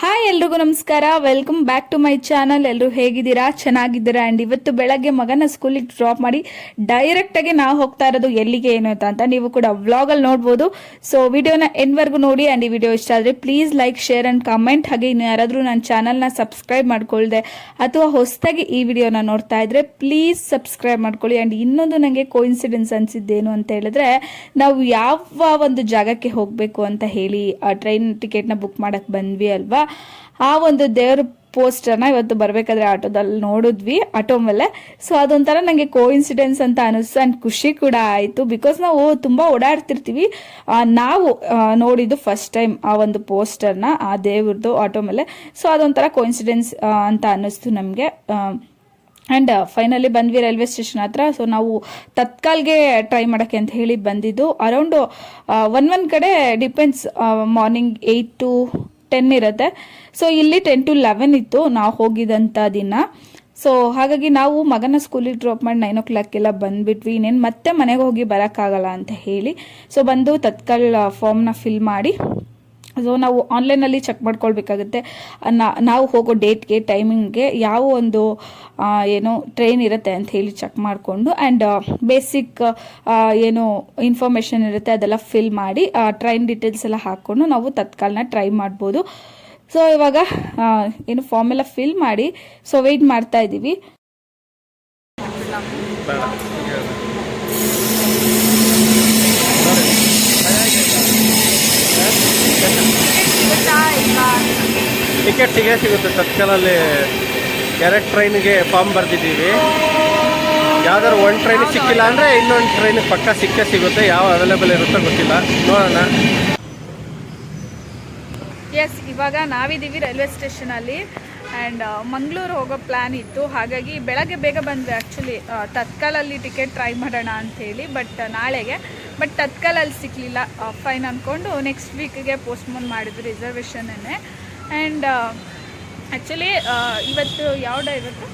Hi, ಎಲ್ರಿಗೂ ನಮಸ್ಕಾರ. Welcome back to my channel ಎಲ್ಲರೂ ಹೇಗಿದ್ದೀರಾ? ಚೆನ್ನಾಗಿದ್ದೀರಾ? ಆ್ಯಂಡ್ ಇವತ್ತು ಬೆಳಗ್ಗೆ ಮಗನ ಸ್ಕೂಲಿಗೆ ಡ್ರಾಪ್ ಮಾಡಿ ಡೈರೆಕ್ಟಾಗಿ ನಾವು ಹೋಗ್ತಾ ಇರೋದು ಎಲ್ಲಿಗೆ, ಏನು ಅಂತ ಅಂತ ನೀವು ಕೂಡ ವ್ಲಾಗಲ್ಲಿ ನೋಡ್ಬೋದು. ಸೊ ವಿಡಿಯೋನ ಎನ್ವರೆಗೂ ನೋಡಿ. ಆ್ಯಂಡ್ ಈ ವಿಡಿಯೋ ಇಷ್ಟ ಆದರೆ please like share and comment ಹಾಗೆ ಇನ್ನು ಯಾರಾದರೂ ನನ್ನ ಚಾನಲ್ನ ಸಬ್ಸ್ಕ್ರೈಬ್ ಮಾಡ್ಕೊಳ್ದೆ ಅಥವಾ ಹೊಸದಾಗಿ ಈ ವಿಡಿಯೋನ ನೋಡ್ತಾ ಇದ್ರೆ ಪ್ಲೀಸ್ ಸಬ್ಸ್ಕ್ರೈಬ್ ಮಾಡ್ಕೊಳ್ಳಿ. ಆ್ಯಂಡ್ ಇನ್ನೊಂದು ನನಗೆ ಕೋಇನ್ಸಿಡೆನ್ಸ್ ಅನಿಸಿದ್ದೇನು ಅಂತ ಹೇಳಿದ್ರೆ, ನಾವು ಯಾವ ಒಂದು ಜಾಗಕ್ಕೆ ಹೋಗಬೇಕು ಅಂತ ಹೇಳಿ ಟ್ರೈನ್ ಟಿಕೆಟ್ನ ಬುಕ್ ಮಾಡಕ್ಕೆ ಬಂದ್ವಿ ಅಲ್ವಾ? ಆ ಒಂದು ದೇವ್ರ ಪೋಸ್ಟರ್ನ ಇವತ್ತು ಬರಬೇಕಾದ್ರೆ ಆಟೋದಲ್ಲಿ ನೋಡಿದ್ವಿ ಆಟೋ ಮೇಲೆ ಸೊ ಅದೊಂಥರ ನನಗೆ ಕೋಇನ್ಸಿಡೆನ್ಸ್ ಅಂತ ಅನಿಸ್ತು. ಆ್ಯಂಡ್ ಖುಷಿ ಕೂಡ ಆಯಿತು. ಬಿಕಾಸ್ ನಾವು ತುಂಬ ಓಡಾಡ್ತಿರ್ತೀವಿ. ನಾವು ನೋಡಿದ್ದು ಫಸ್ಟ್ ಟೈಮ್ ಆ ಒಂದು ಪೋಸ್ಟರ್ನ, ಆ ದೇವ್ರದ್ದು ಆಟೋ ಮೇಲೆ ಸೊ ಅದೊಂಥರ ಕೋಇನ್ಸಿಡೆನ್ಸ್ ಅಂತ ಅನ್ನಿಸ್ತು ನಮಗೆ. ಆ್ಯಂಡ್ ಫೈನಲಿ ಬಂದ್ವಿ ರೈಲ್ವೆ ಸ್ಟೇಷನ್ ಹತ್ರ. ಸೊ ನಾವು ತತ್ಕಾಲ್ಗೆ ಟ್ರೈ ಮಾಡೋಕ್ಕೆ ಅಂತ ಹೇಳಿ ಬಂದಿದ್ದು. ಅರೌಂಡ್ ಒನ್ ಒನ್ ಕಡೆ depends morning eight to ten ಇರುತ್ತೆ. ಸೊ ಇಲ್ಲಿ ಟೆನ್ ಟು ಲೆವೆನ್ ಇತ್ತು ನಾವು ಹೋಗಿದಂಥ ದಿನ. ಸೊ ಹಾಗಾಗಿ ನಾವು ಮಗನ ಸ್ಕೂಲಿಗೆ ಡ್ರಾಪ್ ಮಾಡಿ ನೈನ್ ಓ ಕ್ಲಾಕ್ಗೆಲ್ಲ ಬಂದ್ಬಿಟ್ವಿ. ಇನ್ನೇನು ಮತ್ತೆ ಮನೆಗೆ ಹೋಗಿ ಬರೋಕ್ಕಾಗಲ್ಲ ಅಂತ ಹೇಳಿ. ಸೊ ಬಂದು ತತ್ಕಾಲ್ ಫಾರ್ಮ್ನ ಫಿಲ್ ಮಾಡಿ ಸೊ ನಾವು ಆನ್ಲೈನಲ್ಲಿ ಚೆಕ್ ಮಾಡ್ಕೊಳ್ಬೇಕಾಗುತ್ತೆ. ನಾವು ಹೋಗೋ ಡೇಟ್ಗೆ ಟೈಮಿಂಗ್ಗೆ ಯಾವ ಒಂದು ಏನು ಟ್ರೈನ್ ಇರುತ್ತೆ ಅಂತ ಹೇಳಿ ಚೆಕ್ ಮಾಡಿಕೊಂಡು ಆ್ಯಂಡ್ ಬೇಸಿಕ್ ಏನು ಇನ್ಫಾರ್ಮೇಷನ್ ಇರುತ್ತೆ ಅದೆಲ್ಲ ಫಿಲ್ ಮಾಡಿ ಟ್ರೈನ್ ಡೀಟೇಲ್ಸ್ ಎಲ್ಲ ಹಾಕ್ಕೊಂಡು ನಾವು ತತ್ಕಾಲನ ಟ್ರೈ ಮಾಡ್ಬೋದು. ಸೊ ಇವಾಗ ಏನು ಫಾರ್ಮ್ ಎಲ್ಲ ಫಿಲ್ ಮಾಡಿ ಸೊ ವೆಯ್ಟ್ ಮಾಡ್ತಾ ಇದ್ದೀವಿ ಸಿಗೇ ಸಿಗುತ್ತೆ. ತತ್ಕಾಲಲ್ಲಿ ಎರಡು ಟ್ರೈನ್ಗೆ ಫಾರ್ಮ್ ಬರೆದಿದ್ದೀವಿ. ಯಾವ್ದಾದ್ರು ಒಂದು ಟ್ರೈನ್ ಸಿಕ್ಕಿಲ್ಲ ಅಂದರೆ ಇನ್ನೊಂದು ಟ್ರೈನ್ ಪಕ್ಕ ಸಿಕ್ಕೇ ಸಿಗುತ್ತೆ. ಯಾವ ಅವೈಲೇಬಲ್ ಇರುತ್ತೋ ಗೊತ್ತಿಲ್ಲ. ನೋಡೋಣ. ಎಸ್ ಇವಾಗ ನಾವಿದ್ದೀವಿ ರೈಲ್ವೆ ಸ್ಟೇಷನಲ್ಲಿ ಆ್ಯಂಡ್ ಮಂಗಳೂರು ಹೋಗೋ ಪ್ಲ್ಯಾನ್ ಇತ್ತು. ಹಾಗಾಗಿ ಬೆಳಗ್ಗೆ ಬೇಗ ಬಂದ್ವಿ ಆ್ಯಕ್ಚುಲಿ ತತ್ಕಾಲಲ್ಲಿ ಟಿಕೆಟ್ ಟ್ರೈ ಮಾಡೋಣ ಅಂಥೇಳಿ ಬಟ್ ನಾಳೆಗೆ. ಬಟ್ ತತ್ಕಾಲಲ್ಲಿ ಸಿಕ್ಕಲಿಲ್ಲ ಫೈನ್ ಅಂದ್ಕೊಂಡು ನೆಕ್ಸ್ಟ್ ವೀಕ್ಗೆ ಪೋಸ್ಟ್ಪೋನ್ ಮಾಡಿದ್ವಿ ರಿಸರ್ವೇಷನ್ನೇ ಆ್ಯಂಡ್ ಆ್ಯಕ್ಚುಲಿ ಇವತ್ತು ಯಾವ ಡೇ ಇವತ್ತು?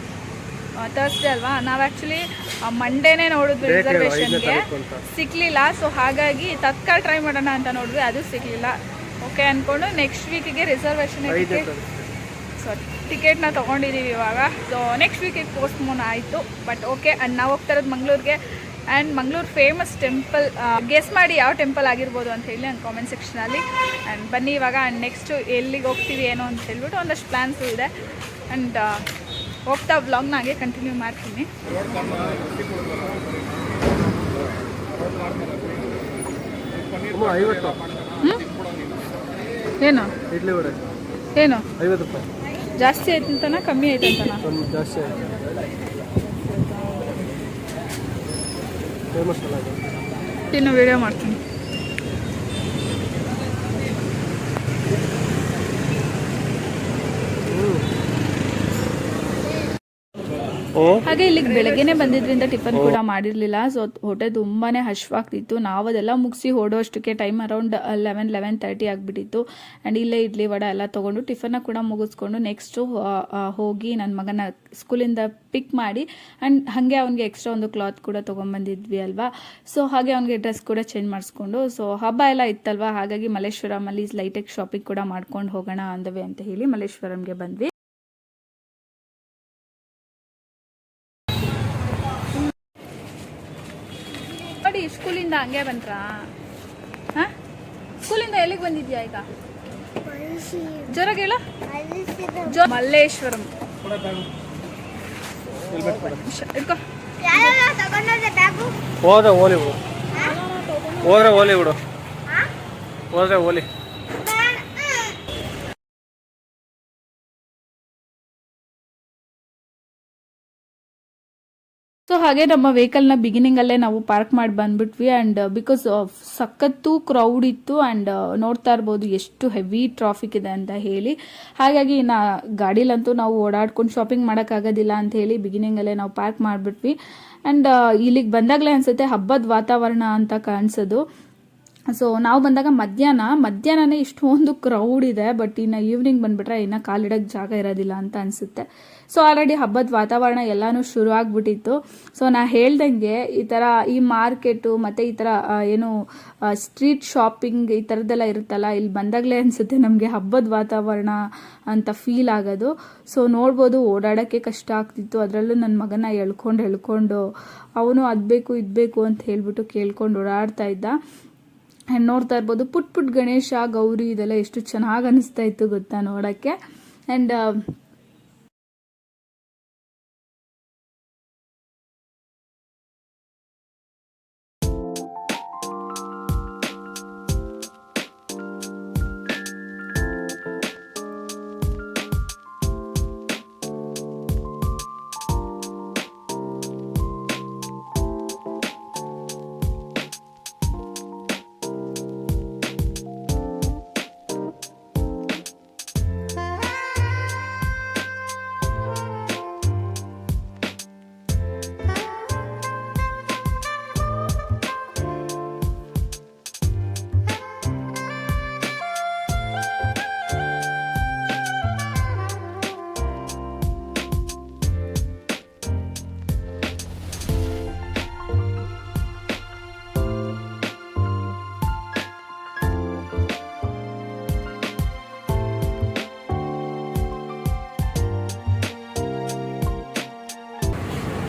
ತರ್ಸ್ಡೇ ಅಲ್ವಾ? ನಾವು ಆ್ಯಕ್ಚುಲಿ ಮಂಡೇನೇ ನೋಡಿದ್ವಿ ರಿಸರ್ವೇಷನ್ಗೆ. ಸಿಕ್ಕಲಿಲ್ಲ ಸೊ ಹಾಗಾಗಿ ತತ್ಕಾಲ ಟ್ರೈ ಮಾಡೋಣ ಅಂತ ನೋಡಿದ್ವಿ ಅದು ಸಿಗಲಿಲ್ಲ ಓಕೆ ಅಂದ್ಕೊಂಡು ನೆಕ್ಸ್ಟ್ ವೀಕಿಗೆ ರಿಸರ್ವೇಷನ್ ಸೊ ಟಿಕೆಟ್ನ ತೊಗೊಂಡಿದ್ದೀವಿ ಇವಾಗ. ಸೊ ನೆಕ್ಸ್ಟ್ ವೀಕಿಗೆ ಪೋಸ್ಟ್ಪೋನ್ ಆಯಿತು ಬಟ್ ಓಕೆ ನಾವು ಹೋಗ್ತಾ ಇರೋದು ಮಂಗಳೂರಿಗೆ. And Mangaluru famous temple guess ಮಾಡಿ ಯಾವ ಟೆಂಪಲ್ ಆಗಿರ್ಬೋದು ಅಂತ ಹೇಳಿ ನನ್ನ ಕಾಮೆಂಟ್ ಸೆಕ್ಷನಲ್ಲಿ ಆ್ಯಂಡ್ ಬನ್ನಿ ಇವಾಗ ಆ್ಯಂಡ್ ನೆಕ್ಸ್ಟು ಎಲ್ಲಿಗೆ ಹೋಗ್ತೀವಿ ಏನೋ ಅಂತ ಹೇಳ್ಬಿಟ್ಟು ಒಂದಷ್ಟು ಪ್ಲ್ಯಾನ್ಸು ಇದೆ. ಆ್ಯಂಡ್ ಹೋಗ್ತಾ ವ್ಲಾಗ್ನ ಹಾಗೆ ಕಂಟಿನ್ಯೂ ಮಾಡ್ತೀನಿ. ಏನು? ಏನು? ಐವತ್ತು ರೂಪಾಯಿ. ಜಾಸ್ತಿ ಆಯ್ತಂತನಾ ಕಮ್ಮಿ ಆಯ್ತು ಅಂತನಾ ಜಾಸ್ತಿ ಆಯಿತು. ಫೇಮಸ್ ಅಲ್ಲ ಅದು. ಇನ್ನು ವಿಡಿಯೋ ಮಾಡ್ತೀನಿ. ಹಾಗೆ ಇಲ್ಲಿಗೆ ಬೆಳಗ್ಗೆನೆ ಬಂದಿದ್ರಿಂದ ಟಿಫನ್ ಕೂಡ ಮಾಡಿರ್ಲಿಲ್ಲ. ಸೊ ಹೊಟ್ಟೆ ತುಂಬಾನೇ ಹಶ್ವಾಗ್ತಿತ್ತು. ನಾವು ಅದೆಲ್ಲ ಮುಗಿಸಿ ಹೊಡೋಷ್ಟಕ್ಕೆ time around eleven eleven thirty ಆಗಿಬಿಟ್ಟಿತ್ತು. ಆ್ಯಂಡ್ ಇಲ್ಲೇ ಇಡ್ಲಿ ವಡೆ ಎಲ್ಲ ತೊಗೊಂಡು ಟಿಫನ್ನ ಕೂಡ ಮುಗಿಸ್ಕೊಂಡು ನೆಕ್ಸ್ಟು ಹೋಗಿ ನನ್ನ ಮಗನ ಸ್ಕೂಲಿಂದ ಪಿಕ್ ಮಾಡಿ ಆ್ಯಂಡ್ ಹಾಗೆ ಅವನಿಗೆ ಎಕ್ಸ್ಟ್ರಾ ಒಂದು ಕ್ಲಾತ್ ಕೂಡ ತೊಗೊಂಬಂದಿದ್ವಿ ಅಲ್ವಾ? ಸೊ ಹಾಗೆ ಅವನಿಗೆ ಡ್ರೆಸ್ ಕೂಡ ಚೇಂಜ್ ಮಾಡಿಸ್ಕೊಂಡು ಸೊ ಹಬ್ಬ ಎಲ್ಲ ಇತ್ತಲ್ವಾ? ಹಾಗಾಗಿ ಮಲ್ಲೇಶ್ವರಮಲ್ಲಿ ಲೈಟೆಕ್ ಶಾಪಿಂಗ್ ಕೂಡ ಮಾಡ್ಕೊಂಡು ಹೋಗೋಣ ಅಂದವೆ ಅಂತ ಹೇಳಿ ಮಲ್ಲೇಶ್ವರಂಗೆ ಬಂದ್ವಿ ನೋಡಿ ಸ್ಕೂಲಿಂದ ಹಂಗೆ ಬಂದ್ರಾ? ಹಾ? ಸ್ಕೂಲಿಂದ ಎಲ್ಲಿಗೆ ಬಂದಿದ್ಯಾ ಈಗ? ಜ್ವರಾಗ ಹೇಳು. ಜೋ ಮಲ್ಲೇಶ್ವರಂ. ಇಟ್ಕೋ. ಹೋದ್ರೆ ಓಲಿ ಬಿಡು. ಹೋದ್ರೆ ಓಲಿ ಬಿಡು. ಹೋದ್ರೆ ಓಲಿ. ಸೊ ಹಾಗೆ ನಮ್ಮ ವೆಹಿಕಲ್ನ ಬಿಗಿನಿಂಗಲ್ಲೇ ನಾವು ಪಾರ್ಕ್ ಮಾಡಿ ಬಂದ್ಬಿಟ್ವಿ ಆ್ಯಂಡ್ ಬಿಕಾಸ್ ಸಖತ್ತು ಕ್ರೌಡ್ ಇತ್ತು ಆ್ಯಂಡ್ ನೋಡ್ತಾ ಇರ್ಬೋದು ಎಷ್ಟು ಹೆವಿ ಟ್ರಾಫಿಕ್ ಇದೆ ಅಂತ ಹೇಳಿ. ಹಾಗಾಗಿ ನಾ ಗಾಡಿಲಂತೂ ನಾವು ಓಡಾಡ್ಕೊಂಡು ಶಾಪಿಂಗ್ ಮಾಡೋಕ್ಕಾಗೋದಿಲ್ಲ ಅಂತ ಹೇಳಿ ಬಿಗಿನಿಂಗಲ್ಲೇ ನಾವು ಪಾರ್ಕ್ ಮಾಡಿಬಿಟ್ವಿ. ಆ್ಯಂಡ್ ಇಲ್ಲಿಗೆ ಬಂದಾಗಲೇ ಅನಿಸುತ್ತೆ ಹಬ್ಬದ ವಾತಾವರಣ ಅಂತ ಕಾಣಿಸೋದು. ಸೊ ನಾವು ಬಂದಾಗ ಮಧ್ಯಾಹ್ನ, ಮಧ್ಯಾಹ್ನನೇ ಇಷ್ಟೊಂದು ಕ್ರೌಡ್ ಇದೆ ಬಟ್ ಇನ್ನು ಈವ್ನಿಂಗ್ ಬಂದುಬಿಟ್ರೆ ಇನ್ನು ಕಾಲಿಡೋಕ್ಕೆ ಜಾಗ ಇರೋದಿಲ್ಲ ಅಂತ ಅನಿಸುತ್ತೆ. ಸೊ ಆಲ್ರೆಡಿ ಹಬ್ಬದ ವಾತಾವರಣ ಎಲ್ಲಾನು ಶುರು ಆಗಿಬಿಟ್ಟಿತ್ತು. ಸೊ ನಾ ಹೇಳ್ದಂಗೆ ಈ ಥರ ಈ ಮಾರ್ಕೆಟು ಮತ್ತು ಈ ಥರ ಏನು ಸ್ಟ್ರೀಟ್ ಶಾಪಿಂಗ್ ಈ ಥರದ್ದೆಲ್ಲ ಇರುತ್ತಲ್ಲ, ಇಲ್ಲಿ ಬಂದಾಗಲೇ ಅನಿಸುತ್ತೆ ನಮಗೆ ಹಬ್ಬದ ವಾತಾವರಣ ಅಂತ ಫೀಲ್ ಆಗೋದು. ಸೊ ನೋಡ್ಬೋದು, ಓಡಾಡೋಕ್ಕೆ ಕಷ್ಟ ಆಗ್ತಿತ್ತು. ಅದರಲ್ಲೂ ನನ್ನ ಮಗನ ಎಳ್ಕೊಂಡು ಎಳ್ಕೊಂಡು, ಅವನು ಅದು ಬೇಕು ಇದು ಬೇಕು ಅಂತ ಹೇಳ್ಬಿಟ್ಟು ಕೇಳ್ಕೊಂಡು ಓಡಾಡ್ತಾ ಇದ್ದ. ನೋಡ್ತಾ ಇರ್ಬೋದು. ಪುಟ್ ಪುಟ್ ಗಣೇಶ ಗೌರಿ ಇದೆಲ್ಲ ಎಷ್ಟು ಚೆನ್ನಾಗಿ ಅನಿಸ್ತಾ ಇತ್ತು ಗೊತ್ತಾ ನೋಡೋಕ್ಕೆ. ಆ್ಯಂಡ್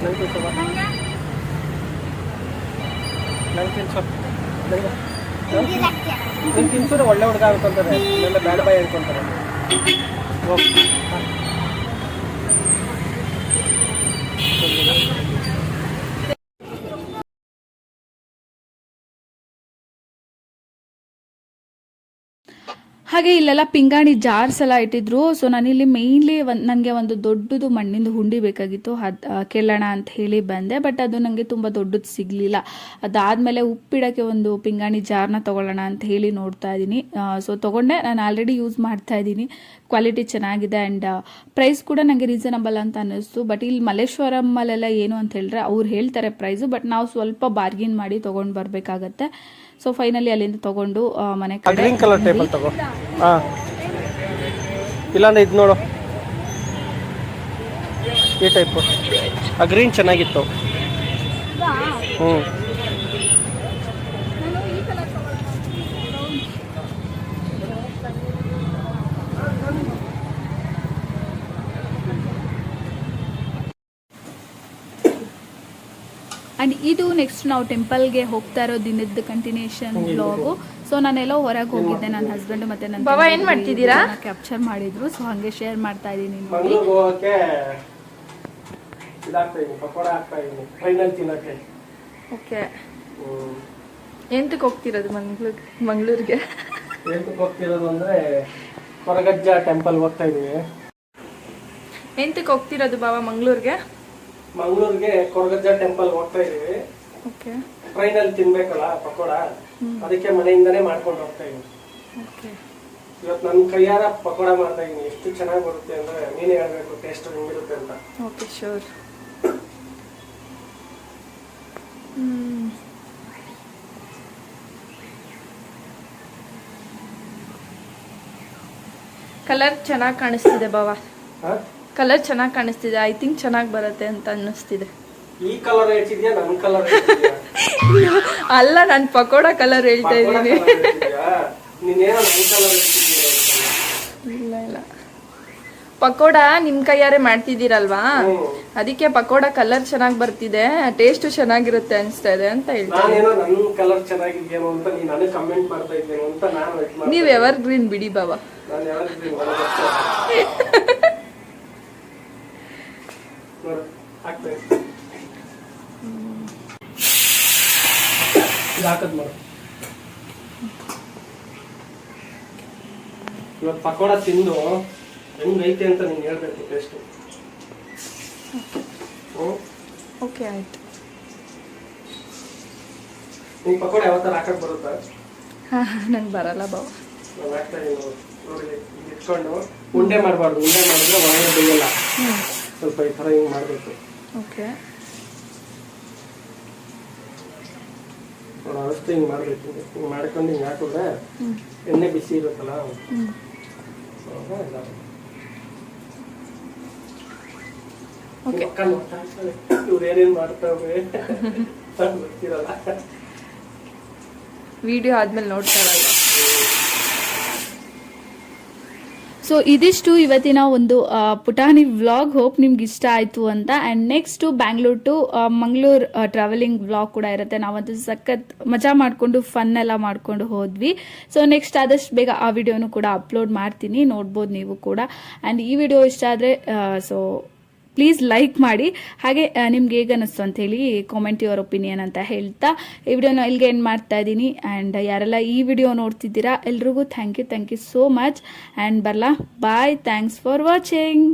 ನಂಗೆ ತಿನ್ಸವ ನಂಗೆ ತಿನ್ಸೋ. ನೀನು ತಿನ್ಸಿದ್ರೆ ಒಳ್ಳೆ ಹುಡುಗ ಅನ್ಕೊಂತಾರೆ ಇಲ್ಲ ಬ್ಯಾಡ ಬಾಯ್ ಅನ್ಕೊಂತಾರೆ ಹೋಗ್. ಹಾಗೆ ಇಲ್ಲೆಲ್ಲ ಪಿಂಗಾಣಿ ಜಾರ್ಸ್ ಎಲ್ಲ ಇಟ್ಟಿದ್ರು. ಸೊ ನಾನಿಲ್ಲಿ ಮೇಯ್ನ್ಲಿ ಒಂದು ನನಗೆ ಒಂದು ದೊಡ್ಡದು ಮಣ್ಣಿಂದು ಹುಂಡಿ ಬೇಕಾಗಿತ್ತು. ಅದು ಕೇಳೋಣ ಅಂತ ಹೇಳಿ ಬಂದೆ. ಬಟ್ ಅದು ನನಗೆ ತುಂಬ ದೊಡ್ಡದು ಸಿಗಲಿಲ್ಲ. ಅದಾದಮೇಲೆ ಉಪ್ಪಿಡೋಕ್ಕೆ ಒಂದು ಪಿಂಗಾಣಿ ಜಾರ್ನ ತೊಗೊಳ್ಳೋಣ ಅಂತ ಹೇಳಿ ನೋಡ್ತಾ ಇದ್ದೀನಿ. ಸೊ ತೊಗೊಂಡೆ. ನಾನು ಆಲ್ರೆಡಿ ಯೂಸ್ ಮಾಡ್ತಾ ಇದ್ದೀನಿ. ಕ್ವಾಲಿಟಿ ಚೆನ್ನಾಗಿದೆ ಆ್ಯಂಡ್ ಪ್ರೈಸ್ ಕೂಡ ನನಗೆ ರೀಸನಬಲ್ ಅಂತ ಅನ್ನಿಸ್ತು. ಬಟ್ ಇಲ್ಲಿ ಮಲ್ಲೇಶ್ವರಮಲ್ಲೆಲ್ಲ ಏನು ಅಂತ ಹೇಳಿದ್ರೆ ಅವ್ರು ಹೇಳ್ತಾರೆ ಪ್ರೈಸು ಬಟ್ ನಾವು ಸ್ವಲ್ಪ ಬಾರ್ಗಿನ್ ಮಾಡಿ ತೊಗೊಂಡು ಬರಬೇಕಾಗತ್ತೆ. ಸೊ ಫೈನಲಿ ಅಲ್ಲಿಂದ ತಗೊಂಡು ಮನೆ ಗ್ರೀನ್ ಕಲರ್ ಟೇಬಲ್ ತಗೋ. ಹಾಂ. ಇಲ್ಲಾಂದ್ರೆ ಇದು ನೋಡು. ಈ ಟೈಪು ಆ ಗ್ರೀನ್ ಚೆನ್ನಾಗಿತ್ತು. ಹ್ಞೂ ಅಂಡ್ ಇದು ನೆಕ್ಸ್ಟ್ ನಾವು ಟೆಂಪಲ್ಗೆ ಹೋಗ್ತಾ ಇರೋ ದಿನದ ಕಂಟಿನ್ಯೂಷನ್ ಬ್ಲಾಗು ಸೊ ನಾನೆಲ್ಲೋ ಹೊರಗೆ ಹೋಗಿದ್ದೆ. ನನ್ನ ಹಸ್ಬೆಂಡ್ ಮತ್ತೆ ನನ್ನ ಏನ್ ಮಾಡ್ತಿದ್ದೀರಾ? ಕ್ಯಾಪ್ಚರ್ ಮಾಡಿದ್ರು. ಸೊ ಹಂಗೆ ಶೇರ್ ಮಾಡ್ತಾ ಇದ್ದೀನಿ ನೋಡಿ. ಓಕೆ. ಎಂತಕ್ಕೆ ಹೋಗ್ತಿರೋದು ಮಂಗ್ಳೂರ್ ಮಂಗಳೂರಿಗೆ? ಎಂತಕ್ಕೆ ಹೋಗ್ತಿರೋದು ಅಂದರೆ ಕೊರಗಜ್ಜ ಟೆಂಪಲ್ ಹೋಗ್ತಾ ಇದೀವಿ ಎಂತಕ್ಕೆ ಹೋಗ್ತಿರೋದು ಬಾಬಾ ಮಂಗಳೂರಿಗೆ? ಮಂಗಳೂರಿಗೆ ಕೊರಗಜ್ಜ ಟೆಂಪಲ್ ಹೋಗ್ತಾ ಇದೀವಿ ಓಕೆ. ಟ್ರೈನಲ್ಲಿ ತಿನ್ಬೇಕಲ್ಲ ಪಕೋಡ? ಅದಕ್ಕೆ ಮನೆಯಿಂದನೇ ಮಾಡ್ಕೊಂಡು ಹೋಗ್ತಾ ಇದೀವಿ ಓಕೆ. ಇವತ್ತು ನನ್ನ ಕೈಯಾರ ಪಕೋಡ ಮಾಡ್ತಾ ಇದೀನಿ ಎಷ್ಟು ಚೆನ್ನಾಗಿ ಬರುತ್ತೆ ಅಂದ್ರೆ ನೀನೇ ಹೇಳ್ಬೇಕು ಟೇಸ್ಟ್ ಹೆಂಗಿರುತ್ತೆ ಅಂತ. ಓಕೆ ಶೋರ್ ಕಲರ್ ಚೆನ್ನಾಗಿ ಕಾಣಿಸ್ತಿದೆ ಬಾವಾ ಹಾ? ಕಲರ್ ಚೆನ್ನಾಗಿ ಕಾಣಿಸ್ತಿದೆ. ಐ ಥಿಂಕ್ ಚೆನ್ನಾಗಿ ಬರುತ್ತೆ ಅಂತ ಅನ್ನಿಸ್ತಿದೆ. ಈ ಕಲರ್ ಹೇಳ್ತಿದ್ಯಾ? ನನ್ನ ಕಲರ್ ಹೇಳ್ತಿದ್ಯಾ? ಅಲ್ಲ ನಾನು ಪಕೋಡ ಕಲರ್ ಹೇಳ್ತಾ ಇದ್ದೀನಿ. ಇಲ್ಲ ಇಲ್ಲ. ಪಕೋಡ ನಿಮ್ ಕೈಯಾರೆ ಮಾಡ್ತಿದ್ದೀರಲ್ವಾ? ಅದಕ್ಕೆ ಪಕೋಡ ಕಲರ್ ಚೆನ್ನಾಗಿ ಬರ್ತಿದೆ. ಟೇಸ್ಟ್ ಚೆನ್ನಾಗಿರುತ್ತೆ ಅನಿಸ್ತಾ ಇದೆ ಅಂತ ಹೇಳ್ತೀನಿ. ನೀವ್ ಎವರ್ ಗ್ರೀನ್ ಬಿಡಿ ಬಾಬಾ ನಾನು ಯಾವ್ದಿದ್ದೀನಿ ನನಗೆ ಗೊತ್ತು. ನೋಡು ಹಾಕ್ತಾ ಇದ್ದೀನಿ. ಇದು ಹಾಕದ್ ಮಾಡು. ಇವತ್ತು ಪಕೋಡ ತಿಂದು ಹೆಂಗೈತೆ ಅಂತ ನೀನು ಹೇಳ್ಬೇಕು ಟೇಸ್ಟು ಹ್ಞೂ ಓಕೆ ಆಯ್ತು. ನಿಂಗೆ ಪಕೋಡ ಯಾವತ್ತಾರ ಹಾಕಕ್ ಬರುತ್ತಾ? ಹಾ ನಂಗೆ ಬರಲ್ಲ ಬಾವ. ನಾನು ಹಾಕ್ತಾ ನೋಡಿ. ಇಟ್ಕೊಂಡು ಉಂಡೆ ಮಾಡಬಾರ್ದು. ಉಂಡೆ ಮಾಡಿದ್ರೆ ಒಳಗೆ ಬೇಯಲ್ಲ. ಸ್ವಲ್ಪ ಈ ಥರ ಹಿಂಗ್ ಮಾಡಬೇಕು. ಓಕೆ. ಅಷ್ಟು ಹಿಂಗೆ ಮಾಡಬೇಕು ಹಿಂಗೆ ಮಾಡ್ಕೊಂಡು ಹಿಂಗೆ ಹಾಕಿದ್ರೆ ಎಣ್ಣೆ ಬಿಸಿ ಇರುತ್ತಲ್ಲ? ಇವ್ರು ಏನೇನ್ ಮಾಡ್ತಾವೆ ವಿಡಿಯೋ ಆದ್ಮೇಲೆ ನೋಡ್ತಾ ಸೊ ಇದಿಷ್ಟು ಇವತ್ತಿನ ಒಂದು ಪುಟಾಣಿ ವ್ಲಾಗ್ ಹೋಪ್ ನಿಮ್ಗೆ ಇಷ್ಟ ಆಯಿತು ಅಂತ. And next Bangalore to Mangalore travelling vlog ಕೂಡ ಇರುತ್ತೆ. ನಾವಂತೂ ಸಖತ್ ಮಜಾ ಮಾಡಿಕೊಂಡು ಫನ್ ಎಲ್ಲ ಮಾಡಿಕೊಂಡು ಹೋದ್ವಿ. ಸೊ ನೆಕ್ಸ್ಟ್ ಆದಷ್ಟು ಬೇಗ ಆ ವಿಡಿಯೋನು ಕೂಡ ಅಪ್ಲೋಡ್ ಮಾಡ್ತೀನಿ. ನೋಡ್ಬೋದು ನೀವು ಕೂಡ. ಆ್ಯಂಡ್ ಈ ವಿಡಿಯೋ ಇಷ್ಟ ಆದರೆ ಸೊ ಪ್ಲೀಸ್ ಲೈಕ್ ಮಾಡಿ. ಹಾಗೆ ನಿಮ್ಗೆ ಹೇಗೆ ಅನ್ನಿಸ್ತು ಅಂತ ಹೇಳಿ ಕಾಮೆಂಟ್ ಯುವರ್ ಒಪಿನಿಯನ್ ಅಂತ ಹೇಳ್ತಾ ಈ ವಿಡಿಯೋನ ಇಲ್ಲಿಗೆ ಏನು ಮಾಡ್ತಾ ಇದ್ದೀನಿ. ಆ್ಯಂಡ್ ಯಾರೆಲ್ಲ ಈ ವಿಡಿಯೋ ನೋಡ್ತಿದ್ದೀರಾ, ಎಲ್ರಿಗೂ thank you thank you so much and ಬರಲಾ ಬಾಯ್ ಥ್ಯಾಂಕ್ಸ್ ಫಾರ್ ವಾಚಿಂಗ್